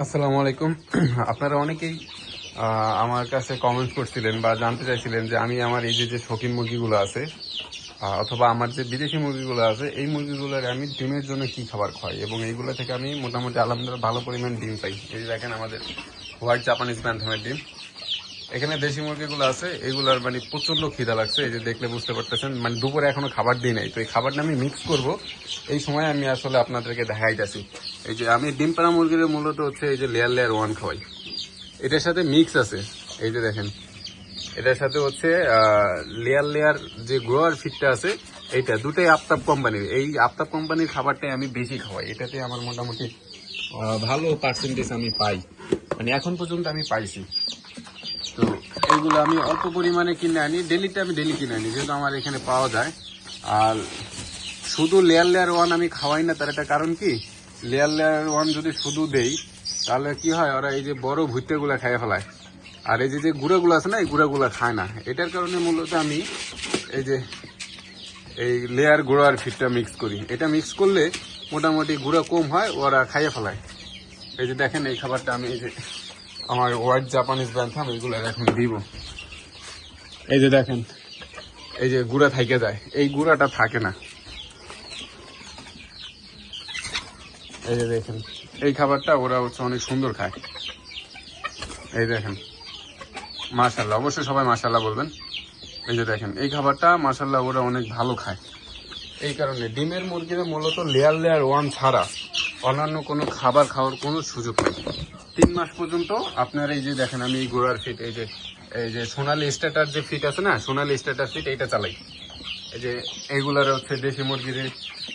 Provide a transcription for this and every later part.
আসসালামু আলাইকুম। আপনারা অনেকেই আমার কাছে কমেন্ট করছিলেন বা জানতে চাইছিলেন যে আমি আমার এই যে যে শৌখিন মুরগিগুলো আছে অথবা আমার যে বিদেশি মুরগিগুলো আছে, এই মুরগিগুলোর আমি ডিমের জন্য কি খাবার খাই এবং এইগুলো থেকে আমি মোটামুটি আলহামদুলিল্লাহ ভালো পরিমাণ ডিম পাই। এই দেখেন আমাদের হোয়াইট জাপানিজ ব্যান্থামের ডিম। এখানে দেশি মুরগিগুলো আছে, এগুলোর মানে প্রচণ্ড খিদা লাগছে। এই যে দেখলে বুঝতে পারতেছেন মানে দুপুরে এখনও খাবার দিই নাই। তো এই খাবারটা আমি মিক্স করব। এই সময় আমি আসলে আপনাদেরকে দেখাইতেছি। এই যে আমি ডিম পাড়া মুরগির মূলত হচ্ছে এই যে লেয়ার লেয়ার ওয়ান খাওয়াই। এটার সাথে মিক্স আছে। এই যে দেখেন। এটার সাথে হচ্ছে লেয়ার লেয়ার যে গ্রোয়ার ফিটটা আছে, এইটা দুটাই আফতাব কোম্পানির এই আফতাব কোম্পানির খাবারটাই আমি বেশি খাওয়াই। এটাতে আমার মোটামুটি ভালো পার্সেন্টেজ আমি পাই। মানে এখন পর্যন্ত আমি পাইছি। তো এইগুলো আমি অল্প পরিমাণে কিনে আনি। ডেলিতে আমি ডেলি কিনে আনি, যেহেতু আমার এখানে পাওয়া যায়। আর শুধু লেয়ার লেয়ার ওয়ান আমি খাওয়াই না, তার একটা কারণ কি? লেয়ার লেয়ার ওয়ান যদি শুধু দেই, তাহলে কি হয়, ওরা এই যে বড় ভুট্টেগুলো খেয়ে ফেলায়। আর এই যে যে গুঁড়াগুলো আছে না, এই গুঁড়াগুলো খায় না। এটার কারণে মূলত আমি এই যে এই লেয়ার গুঁড়ো আর ফিটটা মিক্স করি। এটা মিক্স করলে মোটামুটি গুঁড়া কম হয়, ওরা খাইয়ে ফেলায়। এই যে দেখেন, এই খাবারটা আমি এই যে আমার হোয়াইট জাপানিজ ব্যান্থাম এইগুলো এখন দিব। এই যে দেখেন, এই যে গুঁড়া থাইকে যায়। এই গুঁড়াটা থাকে না। এই যে দেখেন। এই খাবারটা ওরা হচ্ছে অনেক সুন্দর খায়। এই দেখেন। মাশাল্লাহ অবশ্যই সবাই মাশাল্লাহ বলবেন। এই যে দেখেন, এই খাবারটা মাশাল্লাহ ওরা অনেক ভালো খায়। এই কারণে ডিমের মুরগির মূলত লেয়ার লেয়ার ওয়ান ছাড়া অন্যান্য কোনো খাবার খাওয়ার কোনো সুযোগ নেই। তিন মাস পর্যন্ত আপনার এই যে দেখেন, আমি এই গোড়ার ফিট এই যে এই যে সোনালি স্ট্যাটার যে ফিট আছে না, সোনালি স্ট্যাটার ফিট এইটা চালাই। এই যে এইগুলার হচ্ছে দেশি মুরগির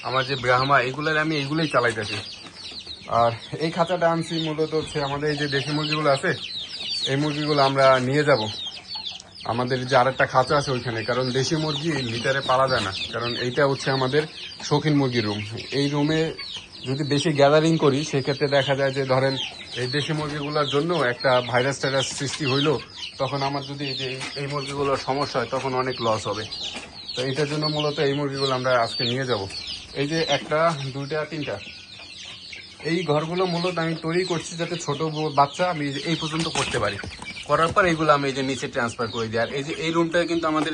আমার যে ব্রাহ্মা এগুলার আমি এইগুলোই চালাইতেছি। আর এই খাঁচাটা আনছি মূলত হচ্ছে আমাদের এই যে দেশি মুরগিগুলো আছে, এই মুরগিগুলো আমরা নিয়ে যাব। আমাদের যে আরেকটা খাঁচা আছে ওইখানে, কারণ দেশি মুরগি লিটারে পালা যায় না, কারণ এইটা হচ্ছে আমাদের শৌখিন মুরগির রুম এই রুমে যদি বেশি গ্যাদারিং করি, সেক্ষেত্রে দেখা যায় যে ধরেন এই দেশি মুরগিগুলোর জন্য একটা ভাইরাস টাইরাস সৃষ্টি হইল, তখন আমার যদি এই যে এই- মুরগিগুলোর সমস্যা হয়, তখন অনেক লস হবে। তো এটার জন্য মূলত এই মুরগিগুলো আমরা আজকে নিয়ে যাব। এই যে একটা, দুইটা, তিনটা এই ঘরগুলো মূলত আমি তৈরি করছি যাতে ছোট বাচ্চা আমি এই পর্যন্ত করতে পারি। করার পর এইগুলো আমি এই যে নিচে ট্রান্সফার করে দিই। আর এই যে এই রুমটা কিন্তু আমাদের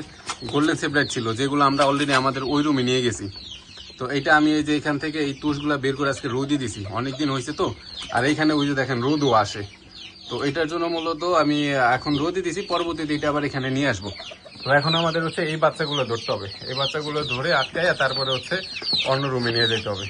গোল্ডেন সেপ্রাইট ছিল, যেগুলো আমরা অলরেডি আমাদের ওই রুমে নিয়ে গেছি। তো এটা আমি এই যে এখান থেকে এই তুষগুলা বের করে আজকে রোদই দিছি। অনেকদিন হয়েছে তো। আর এইখানে ওই যে দেখেন রোদও আসে। তো এটার জন্য মূলত আমি এখন রোদই দিছি, পরবর্তীতে এটা আবার এখানে নিয়ে আসব। তো এখন আমাদের হচ্ছে এই বাচ্চাগুলো ধরতে হবে। এই বাচ্চাগুলো ধরে আটকায় তারপরে হচ্ছে অন্য রুমে নিয়ে যেতে হবে।